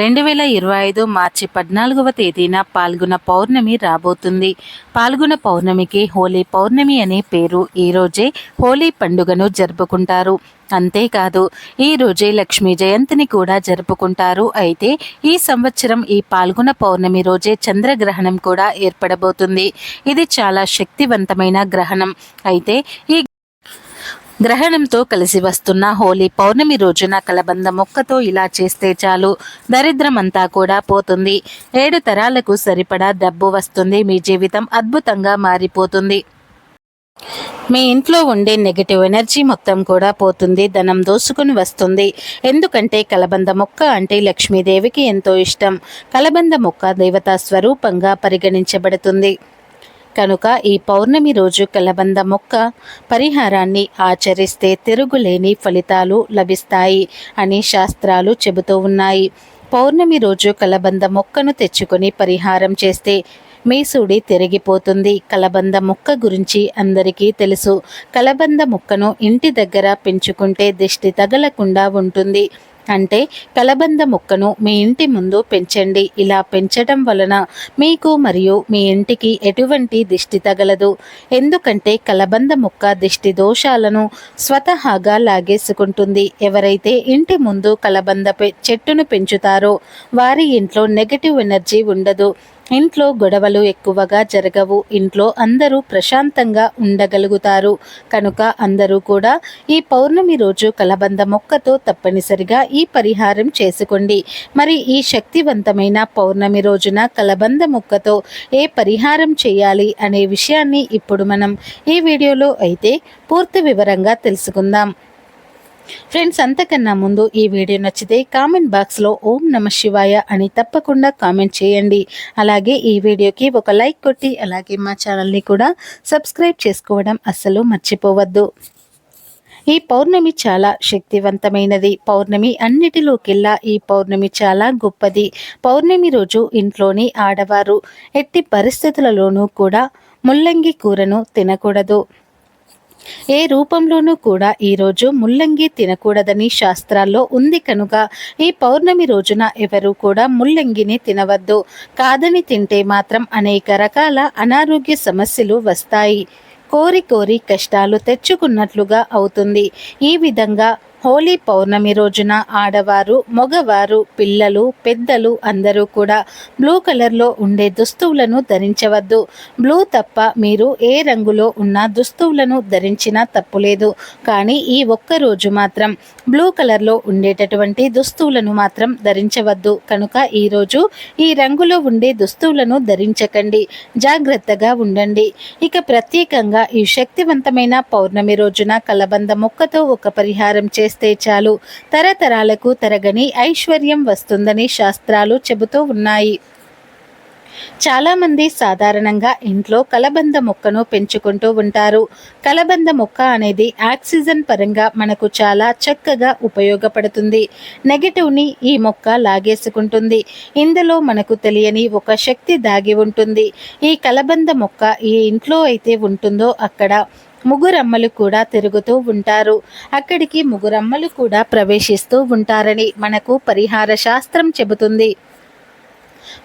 రెండు వేల ఇరవై ఐదు మార్చి పద్నాలుగవ తేదీన పాల్గొన పౌర్ణమి రాబోతుంది. పాల్గొన పౌర్ణమికి హోలీ పౌర్ణమి అనే పేరు ఈరోజే హోలీ పండుగను జరుపుకుంటారు. అంతేకాదు ఈ రోజే లక్ష్మీ జయంతిని కూడా జరుపుకుంటారు. అయితే ఈ సంవత్సరం ఈ పాల్గొన పౌర్ణమి రోజే చంద్రగ్రహణం కూడా ఏర్పడబోతుంది. ఇది చాలా శక్తివంతమైన గ్రహణం. అయితే ఈ గ్రహణంతో కలిసి వస్తున్న హోలీ పౌర్ణమి రోజున కలబంద మొక్కతో ఇలా చేస్తే చాలు. దరిద్రమంతా కూడా పోతుంది. ఏడు తరాలకు సరిపడా డబ్బు వస్తుంది. మీ జీవితం అద్భుతంగా మారిపోతుంది. మీ ఇంట్లో ఉండే నెగటివ్ ఎనర్జీ మొత్తం కూడా పోతుంది. ధనం దోసుకుని వస్తుంది. ఎందుకంటే కలబంద మొక్క అంటే లక్ష్మీదేవికి ఎంతో ఇష్టం. కలబంద మొక్క దేవతా స్వరూపంగా పరిగణించబడుతుంది. కనుక ఈ పౌర్ణమి రోజు కలబంద మొక్క పరిహారాన్ని ఆచరిస్తే తిరుగులేని ఫలితాలు లభిస్తాయి అని శాస్త్రాలు చెబుతూ ఉన్నాయి. పౌర్ణమి రోజు కలబంద మొక్కను తెచ్చుకొని పరిహారం చేస్తే మీసుడి తిరిగిపోతుంది. కలబంద మొక్క గురించి అందరికీ తెలుసు. కలబంద మొక్కను ఇంటి దగ్గర పెంచుకుంటే దిష్టి తగలకుండా ఉంటుంది. అంటే కలబంద మొక్కను మీ ఇంటి ముందు పెంచండి. ఇలా పెంచడం వలన మీకు మరియు మీ ఇంటికి ఎటువంటి దిష్టి తగలదు. ఎందుకంటే కలబంద మొక్క దిష్టి దోషాలను స్వతహాగా లాగేసుకుంటుంది. ఎవరైతే ఇంటి ముందు కలబంద చెట్టును పెంచుతారో వారి ఇంట్లో నెగటివ్ ఎనర్జీ ఉండదు. ఇంట్లో గొడవలు ఎక్కువగా జరగవు. ఇంట్లో అందరూ ప్రశాంతంగా ఉండగలుగుతారు. కనుక అందరూ కూడా ఈ పౌర్ణమి రోజు కలబంద మొక్కతో తప్పనిసరిగా ఈ పరిహారం చేసుకోండి. మరి ఈ శక్తివంతమైన పౌర్ణమి రోజున కలబంద మొక్కతో ఏ పరిహారం చేయాలి అనే విషయాన్ని ఇప్పుడు మనం ఈ వీడియోలో అయితే పూర్తి వివరంగా తెలుసుకుందాం. ఫ్రెండ్స్ అంతకన్నా ముందు ఈ వీడియో నచ్చితే కామెంట్ బాక్స్లో ఓం నమ శివాయ అని తప్పకుండా కామెంట్ చేయండి. అలాగే ఈ వీడియోకి ఒక లైక్ కొట్టి అలాగే మా ఛానల్ని కూడా సబ్స్క్రైబ్ చేసుకోవడం అస్సలు మర్చిపోవద్దు. ఈ పౌర్ణమి చాలా శక్తివంతమైనది. పౌర్ణమి అన్నిటిలోకెల్లా ఈ పౌర్ణమి చాలా గొప్పది. పౌర్ణమి రోజు ఇంట్లోని ఆడవారు ఎట్టి పరిస్థితులలోనూ కూడా ముల్లంగి కూరను తినకూడదు. ఏ రూపంలోనూ కూడా ఈరోజు ముల్లంగి తినకూడదని శాస్త్రాల్లో ఉంది కనుక ఈ పౌర్ణమి రోజున ఎవరూ కూడా ముల్లంగిని తినవద్దు. కాదని తింటే మాత్రం అనేక రకాల అనారోగ్య సమస్యలు వస్తాయి. కోరి కోరి కష్టాలు తెచ్చుకున్నట్లుగా అవుతుంది. ఈ విధంగా హోలీ పౌర్ణమి రోజున ఆడవారు మగవారు పిల్లలు పెద్దలు అందరూ కూడా బ్లూ కలర్లో ఉండే దుస్తువులను ధరించవద్దు. బ్లూ తప్ప మీరు ఏ రంగులో ఉన్న దుస్తువులను ధరించినా తప్పులేదు కానీ ఈ ఒక్క రోజు మాత్రం బ్లూ కలర్లో ఉండేటటువంటి దుస్తువులను మాత్రం ధరించవద్దు. కనుక ఈరోజు ఈ రంగులో ఉండే దుస్తువులను ధరించకండి. జాగ్రత్తగా ఉండండి. ఇక ప్రత్యేకంగా ఈ శక్తివంతమైన పౌర్ణమి రోజున కలబంద మొక్కతో ఒక పరిహారం చేసి చేస్తే చాలు. తరతరాలకు తరగని ఐశ్వర్యం వస్తుందని శాస్త్రాలు చెబుతూ ఉన్నాయి. చాలామంది సాధారణంగా ఇంట్లో కలబంద మొక్కను పెంచుకుంటూ ఉంటారు. కలబంద మొక్క అనేది ఆక్సిజన్ పరంగా మనకు చాలా చక్కగా ఉపయోగపడుతుంది. నెగటివ్ని ఈ మొక్క లాగేసుకుంటుంది. ఇందులో మనకు తెలియని ఒక శక్తి దాగి ఉంటుంది. ఈ కలబంద మొక్క ఏ ఇంట్లో అయితే ఉంటుందో అక్కడ ముగ్గురమ్మలు కూడా తిరుగుతూ ఉంటారు. అక్కడికి ముగ్గురమ్మలు కూడా ప్రవేశిస్తూ ఉంటారని మనకు పరిహార శాస్త్రం చెబుతుంది.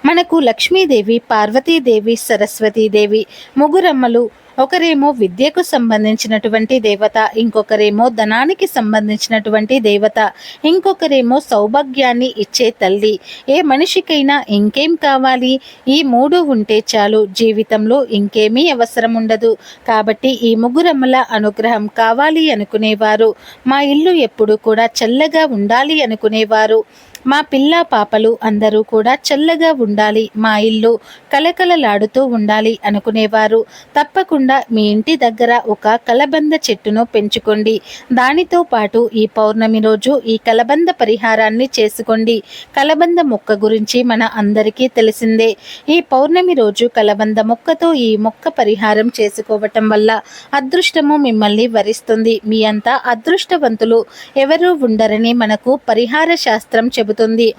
మనకు లక్ష్మీదేవి పార్వతీదేవి సరస్వతీదేవి ముగ్గురమ్మలు ఒకరేమో విద్యకు సంబంధించినటువంటి దేవత ఇంకొకరేమో ధనానికి సంబంధించినటువంటి దేవత ఇంకొకరేమో సౌభాగ్యాన్ని ఇచ్చే తల్లి. ఏ మనిషికైనా ఇంకేం కావాలి? ఈ మూడు ఉంటే చాలు జీవితంలో ఇంకేమీ అవసరం ఉండదు కాబట్టి ఈ ముగ్గురమ్మల అనుగ్రహం కావాలి అనుకునేవారు. మా ఇల్లు ఎప్పుడు కూడా చల్లగా ఉండాలి అనుకునేవారు. మా పిల్ల పాపలు అందరూ కూడా చల్లగా ఉండాలి మా ఇల్లు కలకలలాడుతూ ఉండాలి అనుకునేవారు. తప్పకుండా మీ ఇంటి దగ్గర ఒక కలబంద చెట్టును పెంచుకోండి. దానితో పాటు ఈ పౌర్ణమి రోజు ఈ కలబంద పరిహారాన్ని చేసుకోండి. కలబంద మొక్క గురించి మన అందరికీ తెలిసిందే. ఈ పౌర్ణమి రోజు కలబంద మొక్కతో ఈ మొక్క పరిహారం చేసుకోవటం వల్ల అదృష్టము మిమ్మల్ని వరిస్తుంది. మీ అంతా అదృష్టవంతులు ఎవరూ ఉండరని మనకు పరిహార శాస్త్రం చెబుతుంది. చెబుతుంది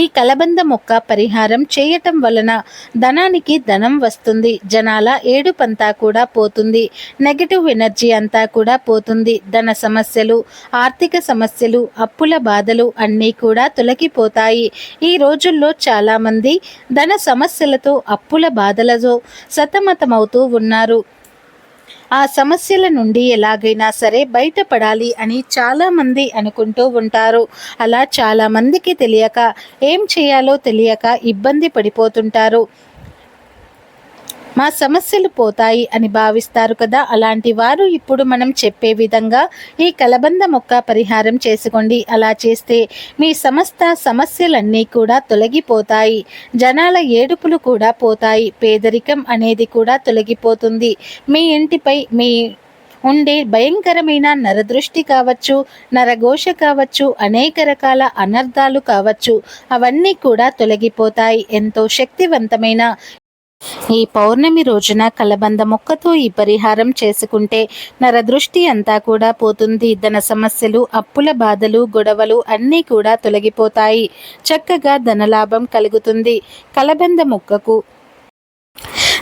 ఈ కలబంద మొక్క పరిహారం చేయటం వలన ధనానికి ధనం వస్తుంది. జనాల ఏడుపంతా కూడా పోతుంది. నెగటివ్ ఎనర్జీ అంతా కూడా పోతుంది. ధన సమస్యలు ఆర్థిక సమస్యలు అప్పుల బాధలు అన్నీ కూడా తొలగిపోతాయి. ఈ రోజుల్లో చాలామంది ధన సమస్యలతో అప్పుల బాధలతో సతమతమవుతూ ఉన్నారు. ఆ సమస్యల నుండి ఎలాగైనా సరే బయటపడాలి అని చాలామంది అనుకుంటూ ఉంటారు. అలా చాలామందికి తెలియక ఏం చేయాలో తెలియక ఇబ్బంది పడిపోతుంటారు. మా సమస్యలు పోతాయి అని భావిస్తారు కదా. అలాంటి వారు ఇప్పుడు మనం చెప్పే విధంగా ఈ కలబంద మొక్క పరిహారం చేసుకోండి. అలా చేస్తే మీ సమస్త సమస్యలన్నీ కూడా తొలగిపోతాయి. జనాల ఏడుపులు కూడా పోతాయి. పేదరికం అనేది కూడా తొలగిపోతుంది. మీ ఇంటిపై మీ ఉండే భయంకరమైన నరదృష్టి కావచ్చు నరఘోష కావచ్చు అనేక రకాల అనర్థాలు కావచ్చు అవన్నీ కూడా తొలగిపోతాయి. ఎంతో శక్తివంతమైన ఈ పౌర్ణమి రోజున కలబంద మొక్కతో ఈ పరిహారం చేసుకుంటే నరదృష్టి అంతా కూడా పోతుంది. ధన సమస్యలు అప్పుల బాధలు గొడవలు అన్నీ కూడా తొలగిపోతాయి. చక్కగా ధనలాభం కలుగుతుంది. కలబంద మొక్కకు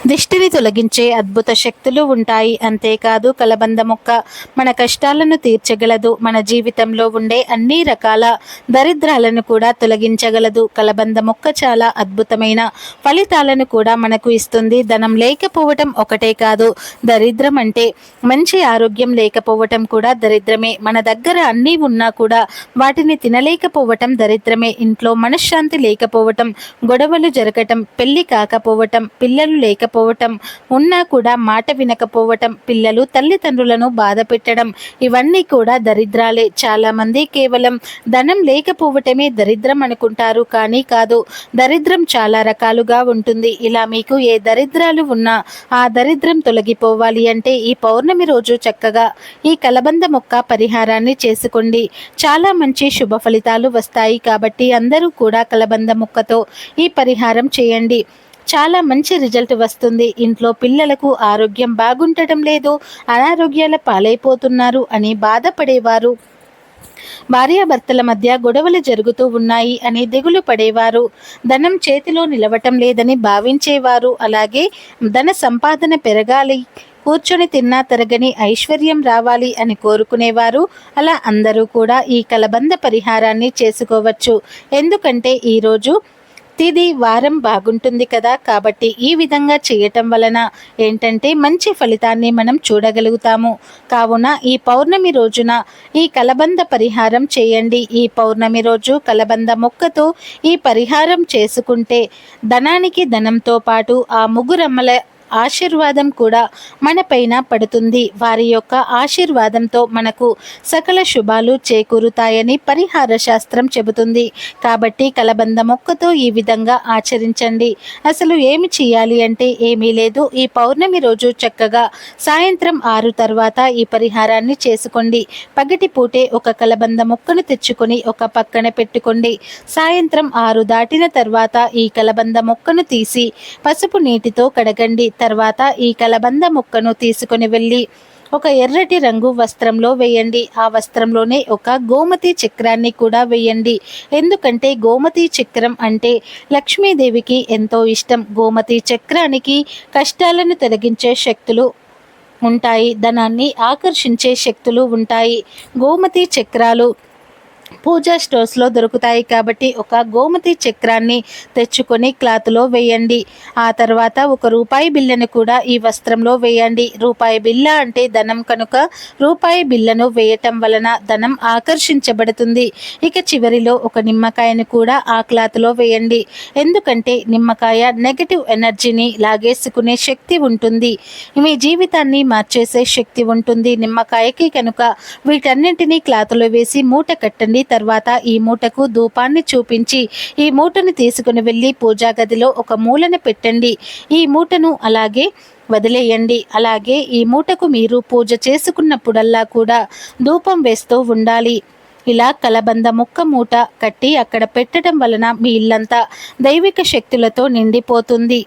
దిష్టిని తొలగించే అద్భుత శక్తులు ఉంటాయి. అంతేకాదు కలబంద మొక్క మన కష్టాలను తీర్చగలదు. మన జీవితంలో ఉండే అన్ని రకాల దరిద్రాలను కూడా తొలగించగలదు. కలబంద మొక్క చాలా అద్భుతమైన ఫలితాలను కూడా మనకు ఇస్తుంది. ధనం లేకపోవటం ఒకటే కాదు దరిద్రం అంటే మంచి ఆరోగ్యం లేకపోవటం కూడా దరిద్రమే. మన దగ్గర అన్నీ ఉన్నా కూడా వాటిని తినలేకపోవటం దరిద్రమే. ఇంట్లో మనశ్శాంతి లేకపోవటం గొడవలు జరగటం పెళ్ళి కాకపోవటం పిల్లలు లేక లేకపోవటం ఉన్నా కూడా మాట వినకపోవటం పిల్లలు తల్లిదండ్రులను బాధ పెట్టడం ఇవన్నీ కూడా దరిద్రాలే. చాలామంది కేవలం ధనం లేకపోవటమే దరిద్రం అనుకుంటారు కానీ కాదు దరిద్రం చాలా రకాలుగా ఉంటుంది. ఇలా మీకు ఏ దరిద్రాలు ఉన్నా ఆ దరిద్రం తొలగిపోవాలి అంటే ఈ పౌర్ణమి రోజు చక్కగా ఈ కలబంద మొక్క పరిహారాన్ని చేసుకోండి. చాలా మంచి శుభ ఫలితాలు వస్తాయి కాబట్టి అందరూ కూడా కలబంద మొక్కతో ఈ పరిహారం చేయండి. చాలా మంచి రిజల్ట్ వస్తుంది. ఇంట్లో పిల్లలకు ఆరోగ్యం బాగుండటం లేదు. అనారోగ్యాల పాలైపోతున్నారు అని బాధపడేవారు. భార్యాభర్తల మధ్య గొడవలు జరుగుతూ ఉన్నాయి అని దిగులు పడేవారు. ధనం చేతిలో నిలవటం లేదని భావించేవారు. అలాగే ధన సంపాదన పెరగాలి. కూర్చొని తిన్నా తరగని ఐశ్వర్యం రావాలి అని కోరుకునేవారు. అలా అందరూ కూడా ఈ కలబంద పరిహారాన్ని చేసుకోవచ్చు. ఎందుకంటే ఈరోజు ప్రతిదీ వారం బాగుంటుంది కదా. కాబట్టి ఈ విధంగా చేయటం వలన ఏంటంటే మంచి ఫలితాన్ని మనం చూడగలుగుతాము. కావున ఈ పౌర్ణమి రోజున ఈ కలబంద పరిహారం చేయండి. ఈ పౌర్ణమి రోజు కలబంద మొక్కతో ఈ పరిహారం చేసుకుంటే ధనానికి ధనంతో పాటు ఆ ముగ్గురమ్మల ఆశీర్వాదం కూడా మనపైన పడుతుంది. వారి యొక్క ఆశీర్వాదంతో మనకు సకల శుభాలు చేకూరుతాయని పరిహార శాస్త్రం చెబుతుంది. కాబట్టి కలబంద మొక్కతో ఈ విధంగా ఆచరించండి. అసలు ఏమి చేయాలి అంటే ఏమీ లేదు. ఈ పౌర్ణమి రోజు చక్కగా సాయంత్రం ఆరు తర్వాత ఈ పరిహారాన్ని చేసుకోండి. పగటి పూటే ఒక కలబంద మొక్కను తెచ్చుకొని ఒక పక్కన పెట్టుకోండి. సాయంత్రం ఆరు దాటిన తర్వాత ఈ కలబంద మొక్కను తీసి పసుపు నీటితో కడగండి. తర్వాత ఈ కలబంద ముక్కను తీసుకుని వెళ్ళి ఒక ఎర్రటి రంగు వస్త్రంలో వేయండి. ఆ వస్త్రంలోనే ఒక గోమతి చక్రాన్ని కూడా వేయండి. ఎందుకంటే గోమతి చక్రం అంటే లక్ష్మీదేవికి ఎంతో ఇష్టం. గోమతి చక్రానికి కష్టాలను తొలగించే శక్తులు ఉంటాయి. ధనాన్ని ఆకర్షించే శక్తులు ఉంటాయి. గోమతి చక్రాలు పూజా స్టోర్స్లో దొరుకుతాయి కాబట్టి ఒక గోమతి చక్రాన్ని తెచ్చుకొని క్లాత్లో వేయండి. ఆ తర్వాత ఒక రూపాయి బిల్లను కూడా ఈ వస్త్రంలో వేయండి. రూపాయి బిల్ల అంటే ధనం కనుక రూపాయి బిల్లను వేయటం వలన ధనం ఆకర్షించబడుతుంది. ఇక చివరిలో ఒక నిమ్మకాయను కూడా ఆ క్లాత్లో వేయండి. ఎందుకంటే నిమ్మకాయ నెగటివ్ ఎనర్జీని లాగేసుకునే శక్తి ఉంటుంది. మీ జీవితాన్ని మార్చేసే శక్తి ఉంటుంది. నిమ్మకాయకి కనుక వీటన్నింటినీ క్లాత్లో వేసి మూట కట్టండి. తర్వాత ఈ మూటకు ధూపాన్ని చూపించి ఈ మూటను తీసుకుని వెళ్ళి పూజా గదిలో ఒక మూలన పెట్టండి. ఈ మూటను అలాగే వదిలేయండి. అలాగే ఈ మూటకు మీరు పూజ చేసుకున్నప్పుడల్లా కూడా ధూపం వేస్తూ ఉండాలి. ఇలా కలబంద ముక్క మూట కట్టి అక్కడ పెట్టడం వలన మీ ఇల్లంతా దైవిక శక్తులతో నిండిపోతుంది.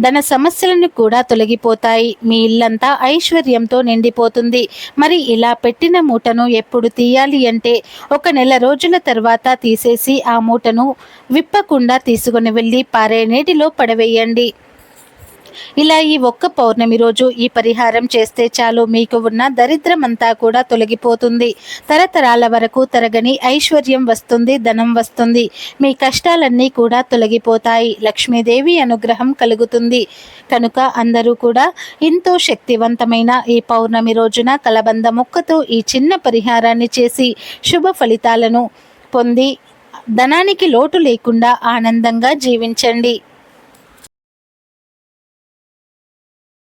ధన సమస్యలను కూడా తొలగిపోతాయి. మీ ఇల్లంతా ఐశ్వర్యంతో నిండిపోతుంది. మరి ఇలా పెట్టిన మూటను ఎప్పుడు తీయాలి అంటే ఒక నెల రోజుల తర్వాత తీసేసి ఆ మూటను విప్పకుండా తీసుకుని వెళ్ళి పారే నీటిలో పడవేయండి. ఇలా ఈ ఒక్క పౌర్ణమి రోజు ఈ పరిహారం చేస్తే చాలు. మీకు ఉన్న దరిద్రమంతా కూడా తొలగిపోతుంది. తరతరాల వరకు తరగని ఐశ్వర్యం వస్తుంది ధనం వస్తుంది. మీ కష్టాలన్నీ కూడా తొలగిపోతాయి. లక్ష్మీదేవి అనుగ్రహం కలుగుతుంది. కనుక అందరూ కూడా ఎంతో శక్తివంతమైన ఈ పౌర్ణమి రోజున కలబంద మొక్కతో ఈ చిన్న పరిహారాన్ని చేసి శుభ ఫలితాలను పొంది ధనానికి లోటు లేకుండా ఆనందంగా జీవించండి.